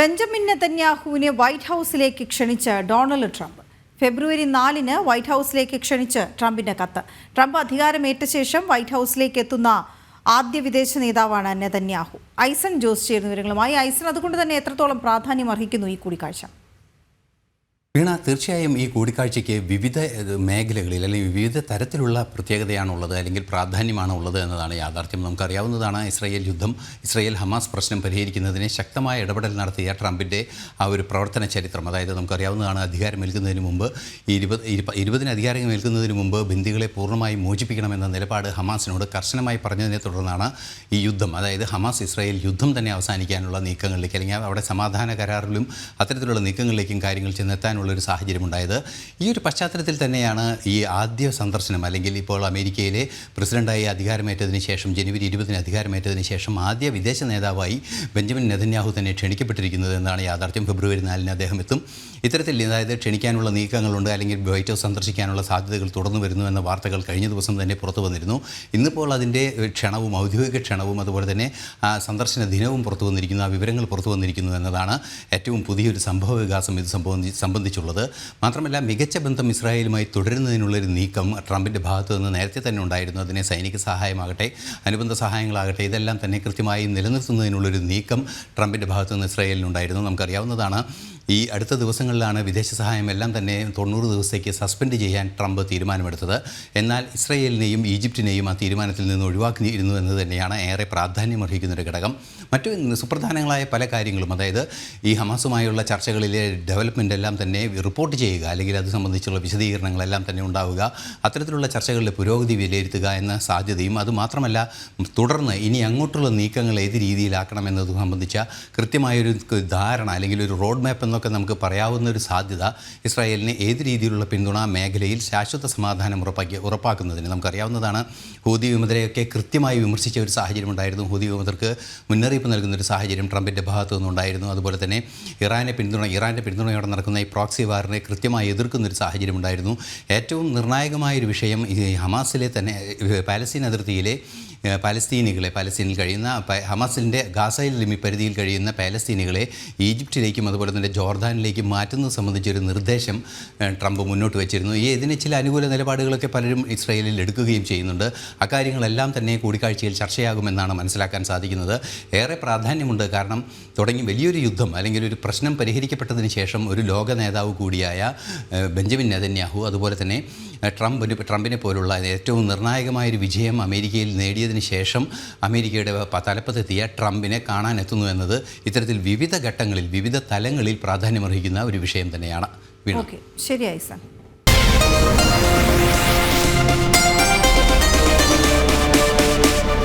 Benjamin നെതന്യാഹുവിനെ white ഹൗസിലേക്ക് ക്ഷണിച്ച് Donald Trump. ഫെബ്രുവരി നാലിന് white ഹൗസിലേക്ക് ക്ഷണിച്ച് ട്രംപിന്റെ കത്ത്. ട്രംപ് അധികാരമേറ്റ ശേഷം വൈറ്റ് ഹൗസിലേക്ക് എത്തുന്ന ആദ്യ വിദേശ നേതാവാണ് നെതന്യാഹു. ഐസൺ ജോസ് ചേരുന്ന വിവരങ്ങളുമായി. ഐസൺ അതുകൊണ്ട് തന്നെ എത്രത്തോളം പ്രാധാന്യം അർഹിക്കുന്നു ഈ കൂടിക്കാഴ്ച? വീണ തീർച്ചയായും ഈ കൂടിക്കാഴ്ചയ്ക്ക് വിവിധ മേഖലകളിൽ അല്ലെങ്കിൽ വിവിധ തരത്തിലുള്ള പ്രത്യേകതയാണുള്ളത് അല്ലെങ്കിൽ പ്രാധാന്യമാണ് ഉള്ളത് എന്നതാണ് യാഥാർത്ഥ്യം. നമുക്കറിയാവുന്നതാണ് ഇസ്രായേൽ യുദ്ധം ഇസ്രായേൽ ഹമാസ് പ്രശ്നം പരിഹരിക്കുന്നതിന് ശക്തമായ ഇടപെടൽ നടത്തിയ ട്രംപിന്റെ ആ ഒരു പ്രവർത്തന ചരിത്രം. അതായത് നമുക്കറിയാവുന്നതാണ് അധികാരം അധികാരമേൽക്കുന്നതിന് മുമ്പ് ഇരുപത് ഇരുപതിന് അധികാരമേൽക്കുന്നതിന് മുമ്പ് ബന്ദികളെ പൂർണമായി മോചിപ്പിക്കണമെന്ന നിലപാട് ഹമാസിനോട് കർശനമായി പറഞ്ഞതിനെ തുടർന്നാണ് ഈ യുദ്ധം. അതായത് ഹമാസ് ഇസ്രായേൽ യുദ്ധം തന്നെ അവസാനിക്കാനുള്ള നീക്കങ്ങളിലേക്ക് അല്ലെങ്കിൽ അവിടെ സമാധാന കരാറിലും അത്തരത്തിലുള്ള നീക്കങ്ങളിലേക്കും കാര്യങ്ങൾ ചെന്നെത്താനുള്ള ഒരു സാഹചര്യം ഉണ്ടായത് ഈ ഒരു പശ്ചാത്തലത്തിൽ തന്നെയാണ് ഈ ആദ്യ സന്ദർശനം അല്ലെങ്കിൽ ഇപ്പോൾ അമേരിക്കയിലെ പ്രസിഡന്റായി അധികാരമേറ്റതിന് ശേഷം ജനുവരി ഇരുപതിന് അധികാരമേറ്റതിന് ശേഷം ആദ്യ വിദേശ നേതാവായി ബെഞ്ചമിൻ നെതന്യാഹു തന്നെ ക്ഷണിക്കപ്പെട്ടിരിക്കുന്നത് എന്നാണ് യാഥാർത്ഥ്യം. ഫെബ്രുവരി നാലിന് അദ്ദേഹം എത്തും. ഇത്തരത്തിൽ അതായത് ക്ഷണിക്കാനുള്ള നീക്കങ്ങളുണ്ട് അല്ലെങ്കിൽ വൈറ്റ് ഹൗസ് സന്ദർശിക്കാനുള്ള സാധ്യതകൾ തുടർന്നു വരുന്നു എന്ന വാർത്തകൾ കഴിഞ്ഞ ദിവസം തന്നെ പുറത്തു വന്നിരുന്നു. ഇന്നിപ്പോൾ അതിന്റെ ക്ഷണവും ഔദ്യോഗിക ക്ഷണവും അതുപോലെ തന്നെ സന്ദർശന ദിനവും പുറത്തു വന്നിരിക്കുന്നു. ആ വിവരങ്ങൾ പുറത്തു വന്നിരിക്കുന്നു എന്നതാണ് ഏറ്റവും പുതിയൊരു സംഭവ വികാസം ഇത് സംബന്ധി സംബന്ധിച്ചുള്ളത്. മാത്രമല്ല മികച്ച ബന്ധം ഇസ്രായേലുമായി തുടരുന്നതിനുള്ളൊരു നീക്കം ട്രംപിന്റെ ഭാഗത്തു നിന്ന് നേരത്തെ തന്നെ ഉണ്ടായിരുന്നു. അതിനെ സൈനിക സഹായമാകട്ടെ അനുബന്ധ സഹായങ്ങളാകട്ടെ ഇതെല്ലാം തന്നെ കൃത്യമായി നിലനിർത്തുന്നതിനുള്ളൊരു നീക്കം ട്രംപിന്റെ ഭാഗത്തു നിന്ന് ഇസ്രായേലിനുണ്ടായിരുന്നു. നമുക്കറിയാവുന്നതാണ് ഈ അടുത്ത ദിവസങ്ങളിലാണ് വിദേശ സഹായം എല്ലാം തന്നെ തൊണ്ണൂറ് ദിവസത്തേക്ക് സസ്പെൻഡ് ചെയ്യാൻ ട്രംപ് തീരുമാനമെടുത്തത്. എന്നാൽ ഇസ്രയേലിനെയും ഈജിപ്തിനെയും ആ തീരുമാനത്തിൽ നിന്ന് ഒഴിവാക്കിയിരുന്നു എന്ന് തന്നെയാണ് ഏറെ പ്രാധാന്യം ഒരു ഘടകം. മറ്റു സുപ്രധാനങ്ങളായ പല കാര്യങ്ങളും അതായത് ഈ ഹമാസുമായുള്ള ചർച്ചകളിലെ ഡെവലപ്മെന്റ് എല്ലാം തന്നെ റിപ്പോർട്ട് ചെയ്യുക അല്ലെങ്കിൽ അത് സംബന്ധിച്ചുള്ള വിശദീകരണങ്ങളെല്ലാം തന്നെ ഉണ്ടാവുക അത്തരത്തിലുള്ള ചർച്ചകളിലെ പുരോഗതി വിലയിരുത്തുക എന്ന സാധ്യതയും അതുമാത്രമല്ല തുടർന്ന് ഇനി അങ്ങോട്ടുള്ള നീക്കങ്ങൾ ഏത് രീതിയിലാക്കണം എന്നത് സംബന്ധിച്ച കൃത്യമായൊരു ധാരണ അല്ലെങ്കിൽ ഒരു റോഡ് മാപ്പ് എന്നൊക്കെ നമുക്ക് പറയാവുന്ന ഒരു സാധ്യത ഇസ്രായേലിന് ഏത് രീതിയിലുള്ള പിന്തുണ മേഖലയിൽ ശാശ്വത സമാധാനം ഉറപ്പാക്കി ഉറപ്പാക്കുന്നതിന് നമുക്കറിയാവുന്നതാണ്. ഹൂതി വിമതരെയൊക്കെ കൃത്യമായി വിമർശിച്ച ഒരു സാഹചര്യം ഉണ്ടായിരുന്നു. ഹൂതി വിമതർക്ക് മുന്നറിയിപ്പ് നൽകുന്ന ഒരു സാഹചര്യം ട്രംപിന്റെ ഭാഗത്തു നിന്നുണ്ടായിരുന്നു. അതുപോലെ തന്നെ ഇറാനെ പിന്തുണ ഇറാന്റെ പിന്തുണയോടെ നടക്കുന്ന ഈ പ്രോക്സി വാറിനെ കൃത്യമായി എതിർക്കുന്ന ഒരു സാഹചര്യം ഉണ്ടായിരുന്നു. ഏറ്റവും നിർണായകമായൊരു വിഷയം ഈ ഹമാസിലെ തന്നെ പാലസ്തീൻ അതിർത്തിയിലെ പലസ്തീനികളെ പാലസ്തീനിൽ കഴിയുന്ന ഹമാസിന്റെ ഗാസയിൽ പരിധിയിൽ കഴിയുന്ന പാലസ്തീനികളെ ഈജിപ്തിലേക്കും അതുപോലെ തന്നെ ജോർദാനിലേക്കും മാറ്റുന്നത് സംബന്ധിച്ചൊരു നിർദ്ദേശം ട്രംപ് മുന്നോട്ട് വെച്ചിരുന്നു. ഈ ഇതിന് ചില അനുകൂല നിലപാടുകളൊക്കെ പലരും ഇസ്രയേലിൽ എടുക്കുകയും ചെയ്യുന്നുണ്ട്. അക്കാര്യങ്ങളെല്ലാം തന്നെ കൂടിക്കാഴ്ചയിൽ ചർച്ചയാകുമെന്നാണ് മനസ്സിലാക്കാൻ സാധിക്കുന്നത്. ഏറെ പ്രാധാന്യമുണ്ട് കാരണം തുടങ്ങി വലിയൊരു യുദ്ധം അല്ലെങ്കിൽ ഒരു പ്രശ്നം പരിഹരിക്കപ്പെട്ടതിന് ശേഷം ഒരു ലോക നേതാവ് കൂടിയായ ബെഞ്ചമിൻ നെതന്യാഹു അതുപോലെ തന്നെ ട്രംപിന് ട്രംപിനെ പോലുള്ള ഏറ്റവും നിർണായകമായൊരു വിജയം അമേരിക്കയിൽ നേടിയതിന് ശേഷം അമേരിക്കയുടെ തലപ്പത്തെത്തിയ ട്രംപിനെ കാണാൻ എത്തുന്നു എന്നത് ഇത്തരത്തിൽ വിവിധ ഘട്ടങ്ങളിൽ വിവിധ തലങ്ങളിൽ പ്രാധാന്യമർഹിക്കുന്ന ഒരു വിഷയം തന്നെയാണ്. സാർ ശരി ഐസൺ